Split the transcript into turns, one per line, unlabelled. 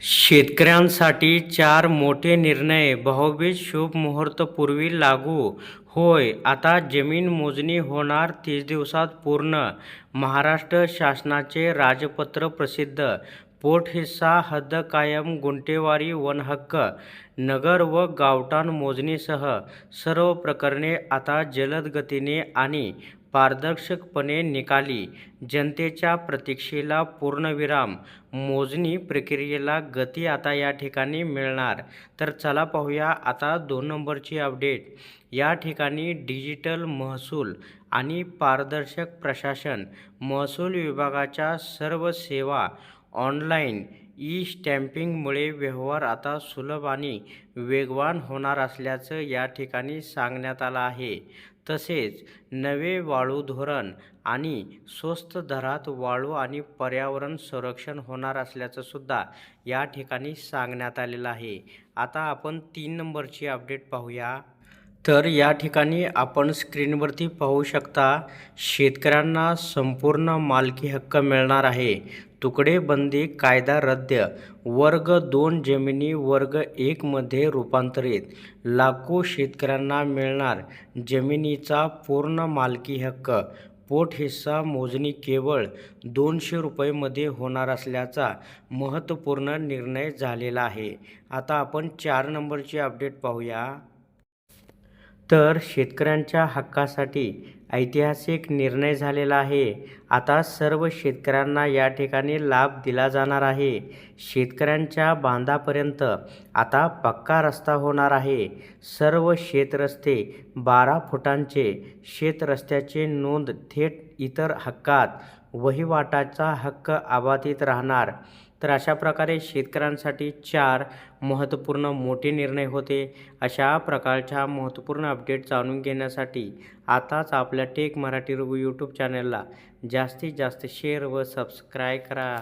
शेतकऱ्यांसाठी चार मोठे निर्णय बहुबीज शुभ मुहूर्तपूर्वी लागू. होय आता जमीन मोजणी होणार तीस दिवसात पूर्ण. महाराष्ट्र शासनाचे राजपत्र प्रसिद्ध. पोटहिस्सा हद्द कायम गुंटेवारी वनहक्क नगर व गावठाण मोजणीसह सर्व प्रकरणे आता जलद गतीने आणि पारदर्शकपणे निकाली. जनतेच्या प्रतीक्षेला पूर्णविराम. मोजणी प्रक्रियेला गती आता या ठिकाणी मिळणार. तर चला पाहूया आता दोन नंबरची अपडेट. या ठिकाणी डिजिटल महसूल आणि पारदर्शक प्रशासन महसूल विभागाच्या सर्व सेवा ऑनलाईन ई स्टॅम्पिंगमुळे व्यवहार आता सुलभ आणि वेगवान होणार असल्याचं या ठिकाणी सांगण्यात आलं आहे. तसेच नवे वाळू धोरण आणि स्वस्त दरात वाळू आणि पर्यावरण संरक्षण होणार असल्याचं सुद्धा या ठिकाणी सांगण्यात आलेलं आहे. आता आपण तीन नंबरची अपडेट पाहूया. तर या ठिकाणी आपण स्क्रीनवरती पाहू शकता शेतकऱ्यांना संपूर्ण मालकी हक्क मिळणार आहे. तुकडेबंदी कायदा रद्द वर्ग दोन जमिनी वर्ग एकमध्ये रूपांतरित. लाखो शेतकऱ्यांना मिळणार जमिनीचा पूर्ण मालकी हक्क. पोटहिस्सा मोजणी केवळ दोनशे रुपयेमध्ये होणार असल्याचा महत्त्वपूर्ण निर्णय झालेला आहे. आता आपण चार नंबरची अपडेट पाहूया. तर शेतकऱ्यांच्या हक्कासाठी ऐतिहासिक निर्णय झालेला आहे. आता सर्व शेतकऱ्यांना या ठिकाणी लाभ दिला जाणार आहे. शेतकऱ्यांच्या बांधापर्यंत आता पक्का रस्ता होणार आहे. सर्व शेतरस्ते बारा फुटांचे शेतरस्त्याचे नोंद थेट इतर हक्कात वहिवाटाचा हक्क अबाधित राहणार. तर अशा प्रकारे शेतकऱ्यांसाठी चार महत्त्वपूर्ण मोठे निर्णय होते. अशा प्रकारच्या महत्त्वपूर्ण अपडेट जाणून घेण्यासाठी आताच आपल्या टेक मराठी रघु यूट्यूब चॅनलला जास्तीत जास्त शेअर व सबस्क्राईब करा.